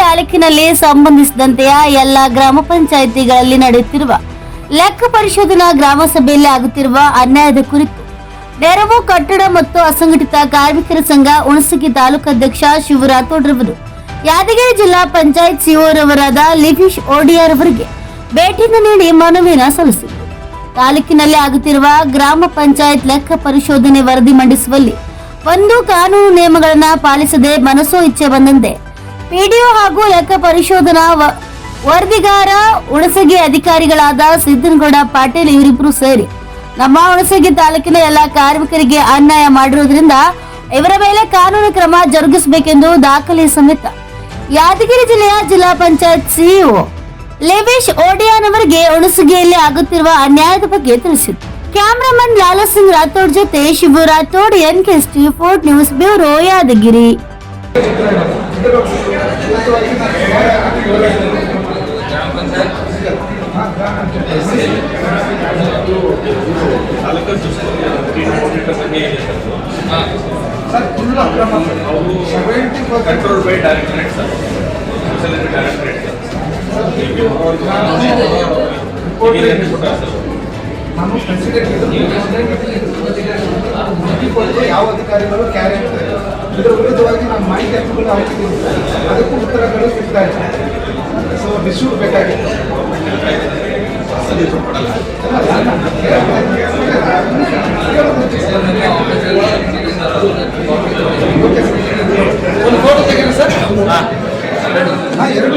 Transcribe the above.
ತಾಲೂಕಿನಲ್ಲಿ ಸಂಬಂಧಿಸಿದಂತೆಯ ಎಲ್ಲ ಗ್ರಾಮ ಪಂಚಾಯಿತಿಗಳಲ್ಲಿ ನಡೆಯುತ್ತಿರುವ ಲೆಕ್ಕ ಪರಿಶೋಧನಾ ಗ್ರಾಮ ಸಭೆಯಲ್ಲಿ ಆಗುತ್ತಿರುವ ಅನ್ಯಾಯದ ಕುರಿತು ನೆರವು, ಕಟ್ಟಡ ಮತ್ತು ಅಸಂಘಟಿತ ಕಾರ್ಮಿಕರ ಸಂಘ ಹುಣಸಗಿ ತಾಲೂಕು ಅಧ್ಯಕ್ಷ ಶಿವರಾಥೋಡ್ರವರು ಯಾದಗಿರಿ ಜಿಲ್ಲಾ ಪಂಚಾಯತ್ ಸಿಒರವರಾದ ಲಿಫಿಶ್ ಓಡಿಯಾರ್ ಅವರಿಗೆ ಭೇಟಿಯನ್ನು ನೀಡಿ ಮನವಿಯನ್ನು ಸಲ್ಲಿಸಿದರು. ತಾಲೂಕಿನಲ್ಲಿ ಆಗುತ್ತಿರುವ ಗ್ರಾಮ ಪಂಚಾಯತ್ ಲೆಕ್ಕ ಪರಿಶೋಧನೆ ವರದಿ ಮಂಡಿಸುವಲ್ಲಿ ಒಂದು ಕಾನೂನು ನಿಯಮಗಳನ್ನು ಪಾಲಿಸದೆ ಮನಸ್ಸೋ ಇಚ್ಛೆ ಬಂದಂತೆ ಪಿಡಿಒ ಹಾಗೂ ಲೆಕ್ಕ ಪರಿಶೋಧನಾ ವರದಿಗಾರ ಹುಣಸಗಿ ಅಧಿಕಾರಿಗಳಾದ ಸಿದ್ದನಗೌಡ ಪಾಟೀಲ್ ಇವರಿಬ್ರು ಸೇರಿ ನಮ್ಮ ಹುಣಸಗಿ ತಾಲೂಕಿನ ಎಲ್ಲ ಕಾರ್ಮಿಕರಿಗೆ ಅನ್ಯಾಯ ಮಾಡಿರುವುದರಿಂದ ಇವರ ಮೇಲೆ ಕಾನೂನು ಕ್ರಮ ಜರುಗಿಸಬೇಕೆಂದು ದಾಖಲೆ ಸಮೇತ ಯಾದಗಿರಿ ಜಿಲ್ಲೆಯ ಜಿಲ್ಲಾ ಪಂಚಾಯತ್ ಸಿಇಒ ಲೇವೇಶ್ ಓಡಿಯಾನ್ ಅವರಿಗೆ ಹುಣಸಗಿಯಲ್ಲಿ ಆಗುತ್ತಿರುವ ಅನ್ಯಾಯದ ಬಗ್ಗೆ ತಿಳಿಸಿತು ಕ್ಯಾಮರಾಮನ್ ಲಾಲಾ ಸಿಂಗ್ ರಾಥೋಡ್ ಜೊತೆ Shivu Rathod N K fort news, bureau Yadgiri. Sir full ಅಕ್ರಮ ಸರ್ ಅವರು seventy percent control by directorate sir special directorate sir ನಾನು ಪ್ರೆಸಿಡೆಂಟ್ ಕೊಟ್ಟು ಯಾವ ಅಧಿಕಾರಿಗಳು ಕ್ಯಾರಿ ಆಗ್ತಾರೆ ಇದರ ವಿರುದ್ಧವಾಗಿ ನಾನು ಮಾಹಿತಿ ಹಕ್ಕುಗಳು ಹಾಕಿದ್ದೀನಿ ಅದಕ್ಕೂ ಉತ್ತರಗಳು ಸಿಗ್ತಾ ಇದೆ ಸೊ ಡಿಸ್ಟ್ಯೂಟ್ ಬೇಕಾಗಿತ್ತು ಕೊಡಲ್ಲ ಅಲ್ಲ, ನಾನು ಓಕೆ ಸರ್. ಒಂದು ಫೋಟೋ ತೆಗೀರಿ ಸರ್ ಹಾಂ ಎರಡು